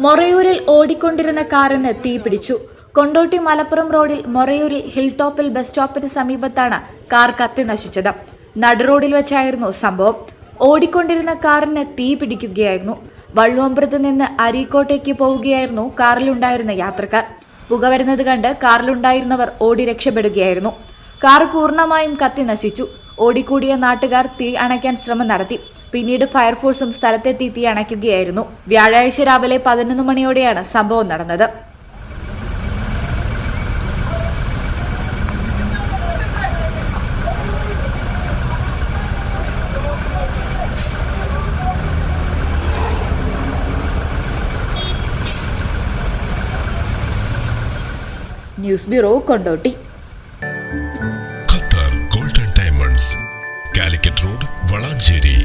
മൊറയൂരിൽ ഓടിക്കൊണ്ടിരുന്ന കാറിന് തീപിടിച്ചു കൊണ്ടോട്ടി മലപ്പുറം റോഡിൽ മൊറയൂരിൽ ഹിൽ ടോപ്പിൽ ബസ് സ്റ്റോപ്പിന് സമീപത്താണ് കാർ കത്തി നശിച്ചത്. നടുറോഡിൽ വെച്ചായിരുന്നു സംഭവം. ഓടിക്കൊണ്ടിരുന്ന കാറിന് തീ പിടിക്കുകയായിരുന്നു. വള്ളുവമ്പ്രത്ത് നിന്ന് അരീക്കോട്ടേക്ക് പോവുകയായിരുന്നു കാറിലുണ്ടായിരുന്ന യാത്രക്കാർ. പുക വരുന്നത് കണ്ട് കാറിലുണ്ടായിരുന്നവർ ഓടി രക്ഷപ്പെടുകയായിരുന്നു. കാർ പൂർണമായും കത്തി നശിച്ചു. ഓടിക്കൂടിയ നാട്ടുകാർ തീ അണയ്ക്കാൻ ശ്രമം നടത്തി. പിന്നീട് ഫയർഫോഴ്സും സ്ഥലത്തെത്തി തീ അണയ്ക്കുകയായിരുന്നു. വ്യാഴാഴ്ച രാവിലെ പതിനൊന്ന് മണിയോടെയാണ് സംഭവം നടന്നത്. News bureau Kondotty. Calicut road Valanchery.